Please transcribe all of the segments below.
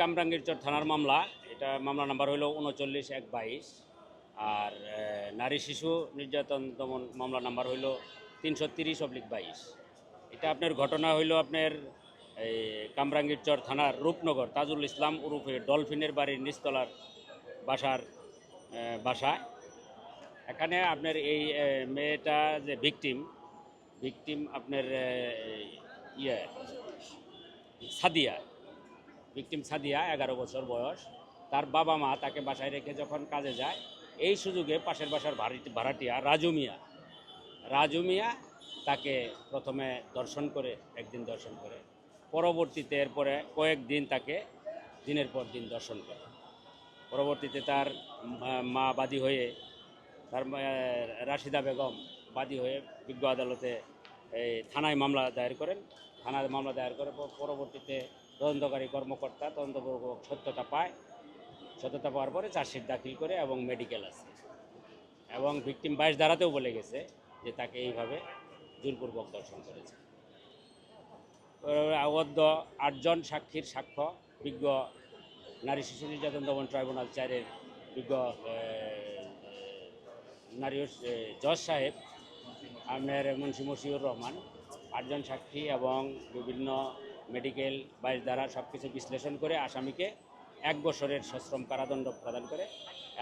কামরাঙ্গীরচর থানার মামলা। এটা মামলা নাম্বার হলো উনচল্লিশ এক বাইশ। আর নারী শিশু নির্যাতন দমন মামলা নাম্বার হইল তিনশো তিরিশ অব্লিক বাইশ। এটা আপনার ঘটনা হইল আপনার এই কামরাঙ্গীরচর থানার রূপনগর, তাজুল ইসলাম উরুফে ডলফিনের বাড়ির নিচতলার বাসার বাসায়। এখানে আপনার এই মেয়েটা যে ভিকটিম ভিকটিম আপনার ইয়ে সাদিয়া। ভিকটিম সাদিয়া, এগারো বছর বয়স। তার বাবা মা তাকে বাসায় রেখে যখন কাজে যায়, এই সুযোগে পাশের বাসার ভাড়ি- ভাড়াটিয়া রাজু মিয়া। রাজু মিয়া তাকে প্রথমে দর্শন করে, একদিন দর্শন করে। পরবর্তীতে এরপরে কয়েকদিন তাকে দিনের পর দিন দর্শন করে। পরবর্তীতে তার মা বাদী হয়ে, তার রাশিদা বেগম বাদী হয়ে বিজ্ঞ আদালতে এই থানায় মামলা দায়ের করেন। থানায় মামলা দায়ের করে পর- পরবর্তীতে তদন্তকারী কর্মকর্তা, তদন্তপূর্বক সত্যতা পায়। সত্যতা পাওয়ার পরে চার্জশিট দাখিল করে এবং মেডিকেল আছে। এবং ভিকটিম বাইশ ধারাতেও বলে গেছে যে তাকে এইভাবে জোরপূর্বক দর্শন করেছে। আবদ্ধ আটজন সাক্ষীর সাক্ষ্য, বিজ্ঞ নারী শিশু নির্যাতন দমন ট্রাইব্যুনাল চারের বিজ্ঞ নারী জজ সাহেব আমের মুন্সি মশিউর রহমান আটজন সাক্ষী এবং বিভিন্ন মেডিকেল বাইশ দ্বারা সব কিছু বিশ্লেষণ করে আসামিকে এক বছরের সশ্রম কারাদণ্ড প্রদান করে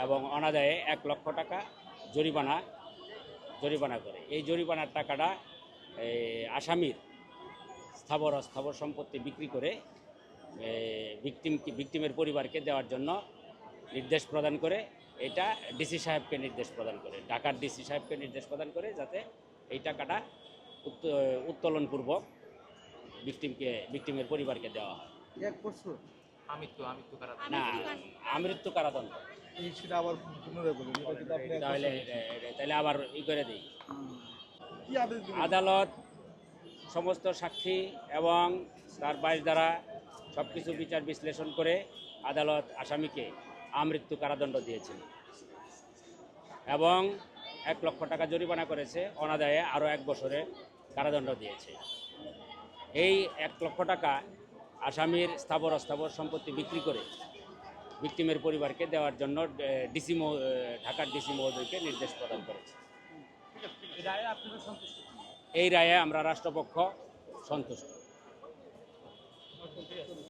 এবং অনাদায়ে এক লক্ষ টাকা জরিমানা জরিমানা করে। এই জরিমানার টাকাটা আসামির স্থাবর অস্থাবর সম্পত্তি বিক্রি করে ভিকটিম ভিকটিমের পরিবারকে দেওয়ার জন্য নির্দেশ প্রদান করে। এটা ডিসি সাহেবকে নির্দেশ প্রদান করে, ঢাকার ডিসি সাহেবকে নির্দেশ প্রদান করে যাতে এই টাকাটা উত্ত- উত্তোলনপূর্বক ভিকটিমকে ভিকটিমের পরিবারকে দেওয়া হয়। এক বছর? আমৃত্যু আমৃত্যু কারাদণ্ড। না আমৃত্যু কারাদণ্ড। তাহলে তাহলে আবার ই করে দিই? আদালত সমস্ত সাক্ষী এবং তার বাইশ দ্বারা সব কিছু বিচার বিশ্লেষণ করে আদালত আসামিকে আমৃত্যু কারাদণ্ড দিয়েছিল এবং এক লক্ষ টাকা জরিমানা করেছে। অনাদায়ে আরও এক বছরে কারাদণ্ড দিয়েছে। এই এক লক্ষ টাকা আসামির স্থাবর অস্থাবর সম্পত্তি বিক্রি করে ভিকটিমের পরিবারকে দেওয়ার জন্য ডিসি মহ ঢাকার ডিসি মহোদয়কে নির্দেশ প্রদান করেছে। এই রায়ে আমরা রাষ্ট্রপক্ষ সন্তুষ্ট।